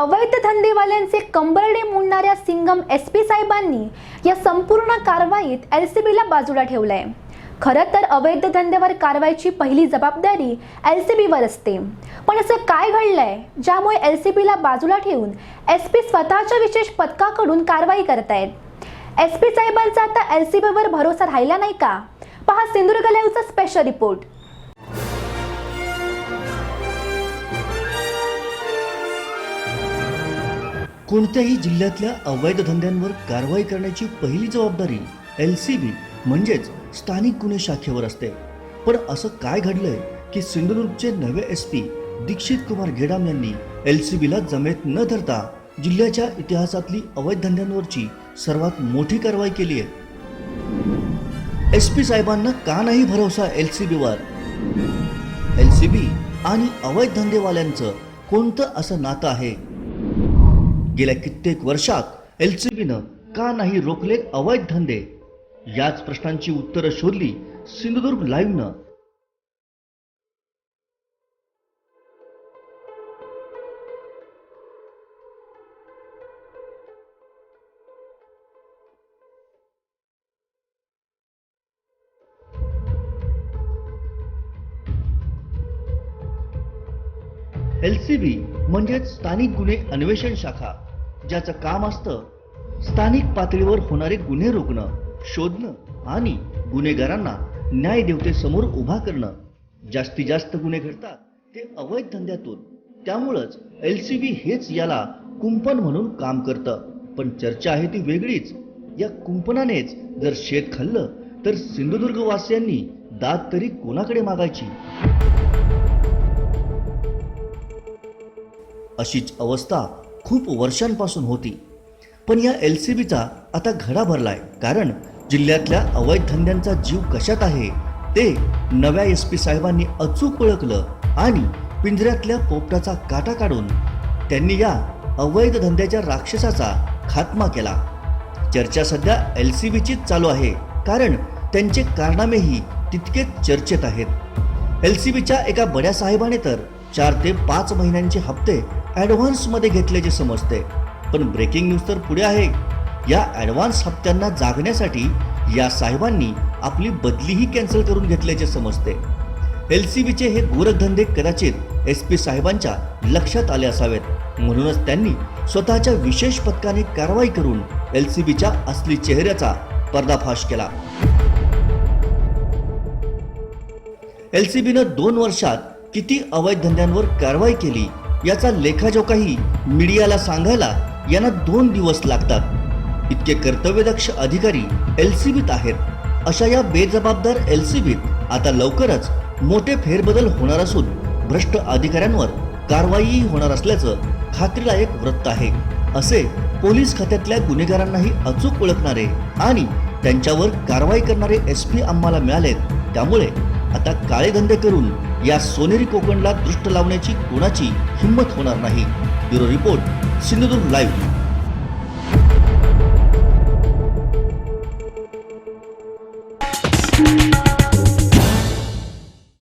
अवैध धंदेवाल्यांचे कंबरडे मोडणाऱ्या सिंगम एस पी साहेबांनी या संपूर्ण कारवाईत एल सी बीला बाजूला ठेवलंय. खरं तर अवैध धंद्यावर कारवाईची पहिली जबाबदारी एल सी बीवर असते. पण असं काय घडलंय ज्यामुळे एल सी बीला बाजूला ठेवून एस पी स्वतःच्या विशेष पथकाकडून कारवाई करतायत? एस पी साहेबांचा आता एल सी बीवर भरोसा राहिला नाही का? पहा सिंधुदुर्ग लाईव्हचा स्पेशल रिपोर्ट कोणत्याही जिल्ह्यातल्या अवैध धंद्यांवर कारवाई करण्याची पहिली जबाबदारी एल सी बी म्हणजेच स्थानिक गुन्हे शाखेवर असते. पण असं काय घडलंय की सिंधुदुर्गचे नवे एस पी दीक्षित कुमार गेडाम यांनी एल सी बीला जमेत न धरता जिल्ह्याच्या इतिहासातली अवैध धंद्यांवरची सर्वात मोठी कारवाई केली आहे. एस पी साहेबांना का नाही भरोसा एल सी बीवर? एल सी बी आणि अवैध धंदेवाल्यांचं कोणतं असं नातं आहे? गेल्या कित्येक वर्षात एल सी बीनं का नाही रोखले अवैध धंदे? याच प्रश्नांची उत्तरं शोधली सिंधुदुर्ग लाईव्हनं. एल सी बी म्हणजेच स्थानिक गुन्हे अन्वेषण शाखा ज्याचं काम असतं स्थानिक पातळीवर होणारे गुन्हे रोखणं शोधणं आणि गुन्हेगारांना न्याय देवतेसमोर उभा करणं. जास्तीत जास्त गुन्हे घडतात ते अवैध धंद्यातून. त्यामुळंच एल सी बी हेच याला कुंपण म्हणून काम करतं. पण चर्चा आहे ती वेगळीच. या कुंपणानेच जर शेत खाल्लं तर सिंधुदुर्गवासियांनी दात दाद तरी कोणाकडे मागायची? अशीच अवस्था खूप वर्षांपासून होती. पण या एल सी बीचा आता घडा भरलाय. कारण जिल्ह्यातल्या अवैध धंद्यांचा जीव कशात आहे ते नव्या एस पी साहेबांनी अचूक ओळखलं आणि पिंजऱ्यातल्या पोपटाचा काटा काढून त्यांनी या अवैध धंद्याच्या राक्षसाचा खात्मा केला. चर्चा सध्या एल सी बीचीच चालू आहे. कारण त्यांचे कारनामेही तितकेच चर्चेत आहेत. एल सी बीच्या एका बड्या साहेबाने तर चार ते पाच महिन्यांचे हप्ते ॲडव्हान्समध्ये घेतल्याचे समजते. पण ब्रेकिंग न्यूज तर पुढे आहे. या ॲडव्हान्स हप्त्यांना जागण्यासाठी या साहेबांनी आपली बदलीही कॅन्सल करून घेतल्याचे समजते. एल सी बीचे हे गोरखधंदे कदाचित एस पी साहेबांच्या लक्षात आले असावेत. म्हणूनच त्यांनी स्वतःच्या विशेष पथकाने कारवाई करून एल सी बीच्या असली चेहऱ्याचा पर्दाफाश केला. एल सी बीनं दोन वर्षात किती अवैध धंद्यांवर कारवाई केली? याचा लेखाजोखाही मीडियाला सांगायला यांना दोन दिवस लागतात. इतके कर्तव्यदक्ष अधिकारी एल सी बीत आहेत. अशा या बेजबाबदार एल सी बीत आता लवकरच मोठे फेरबदल होणार असून भ्रष्ट अधिकाऱ्यांवर कारवाईही होणार असल्याचं खात्रीलायक वृत्त आहे. असे पोलीस खात्यातल्या गुन्हेगारांनाही अचूक ओळखणारे आणि त्यांच्यावर कारवाई करणारे एस पी आम्हाला मिळालेत. त्यामुळे आता काळे धंदे करून या सोनेरी कोकणला दृष्ट लावण्याची कोणाची हिंमत होणार नाही? Bureau report Sindhudurg live.